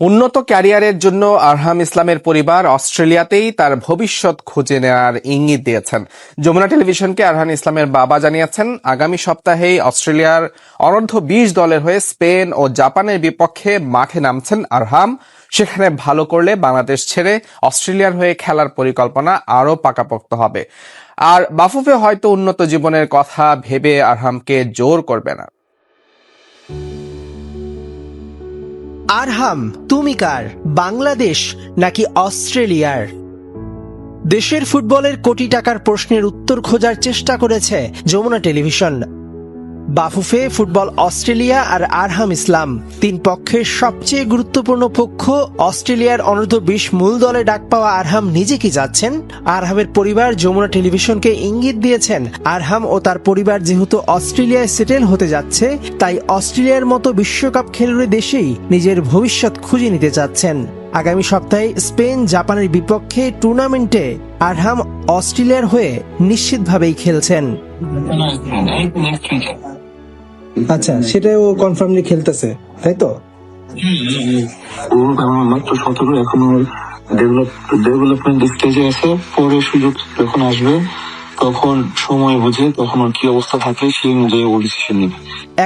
উন্নত ক্যারিয়ারের জন্য আরহাম ইসলামের পরিবার অস্ট্রেলিয়াতেই তার ভবিষ্যৎ খুঁজে নেওয়ার ইঙ্গিত দিয়েছেন। যমুনা টেলিভিশনকে আরহান ইসলামের বাবা জানিয়েছেন, আগামী সপ্তাহেই অস্ট্রেলিয়ার অনূর্ধ্ব বিশ দলের হয়ে স্পেন ও জাপানের বিপক্ষে মাঠে নামছেন আরহাম। সেখানে ভালো করলে বাংলাদেশ ছেড়ে অস্ট্রেলিয়ার হয়ে খেলার পরিকল্পনা আরও পাকাপোক্ত হবে। আর বাফুফে হয়তো উন্নত জীবনের কথা ভেবে আরহামকে জোর করবে না। আরহাম, তুমি কার? বাংলাদেশ নাকি অস্ট্রেলিয়ার? দেশের ফুটবলের কোটি টাকার প্রশ্নের উত্তর খোঁজার চেষ্টা করেছে Jamuna television. Bafufe football Australia আর আরহাম ইসলাম, তিন পক্ষের সবচেয়ে গুরুত্বপূর্ণ পক্ষ অস্ট্রেলিয়ার অনূর্ধ্ব বিশ মূল দলে ডাক পাওয়া আরহাম নিজে কি যাচ্ছেন? আরহামের পরিবার যমুনা টেলিভিশনকে ইঙ্গিত দিয়েছেন, আরহাম ও তার পরিবার যেহেতু অস্ট্রেলিয়ায় সেটেল হতে যাচ্ছে, তাই অস্ট্রেলিয়ার মতো বিশ্বকাপ খেলুড়ে দেশেই নিজের ভবিষ্যৎ খুঁজে নিতে চাচ্ছেন। আগামী সপ্তাহে স্পেন জাপানের বিপক্ষে টুর্নামেন্টে আরহাম অস্ট্রেলিয়ার হয়ে নিশ্চিতভাবেই খেলছেন। আচ্ছা সেটাও কনফার্মলি খেলতেছে, তাই তো? ও মাত্র এখন ডেভেলপমেন্ট স্টেজে আছে, পরে সুযোগ যখন আসবে তখন সময় বুঝে, তখন কি অবস্থা থাকে সেই অনুযায়ী ও ডিসিশন নেবে।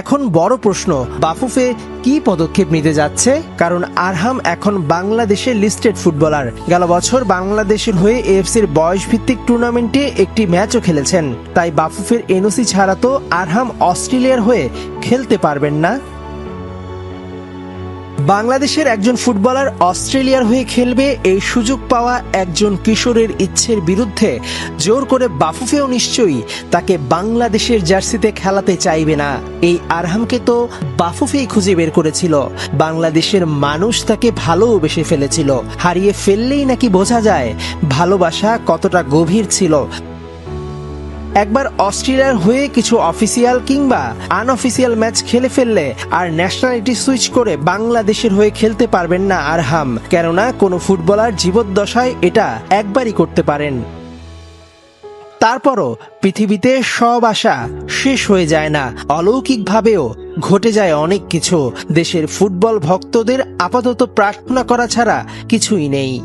এখন বড় প্রশ্ন, বাফুফে কি পদক্ষেপ নিতে যাচ্ছে? কারণ আরহাম এখন বাংলাদেশের লিস্টেড ফুটবলার গেল বছর বাংলাদেশের হয়ে এএফসির বয়স ভিত্তিক টুর্নামেন্টে একটি ম্যাচও খেলেছেন। তাই বাফুফের এনওসি ছাড়া তো আরহাম অস্ট্রেলিয়ার হয়ে খেলতে পারবেন না। বাংলাদেশের একজন ফুটবলার অস্ট্রেলিয়ার হয়ে খেলবে এই সুযোগ পাওয়া একজন কিশোরের ইচ্ছের বিরুদ্ধে। জোর করে বাফুফেও নিশ্চয়ই তাকে বাংলাদেশের জার্সিতে খেলাতে চাইবে না। এই আরহামকে তো বাফুফেই খুঁজে বের করেছিল। বাংলাদেশের মানুষ তাকে ভালোবেসে ফেলেছিল। হারিয়ে ফেললেই নাকি বোঝা যায় ভালোবাসা কতটা গভীর ছিল। একবার অস্ট্রেলিয়ার হয়ে কিছু অফিসিয়াল কিংবা আনঅফিসিয়াল ম্যাচ খেলে ফেললে আর ন্যাশনালিটি সুইচ করে বাংলাদেশের হয়ে খেলতে পারবেন না আরহাম, কেননা কোনো ফুটবলার জীবদ্দশায় এটা একবারই করতে পারেন। তারপরও পৃথিবীতে সব আশা শেষ হয়ে যায় না। অলৌকিকভাবেও ঘটে যায় অনেক কিছু। দেশের ফুটবল ভক্তদের আপাতত প্রার্থনা করা ছাড়া কিছুই নেই।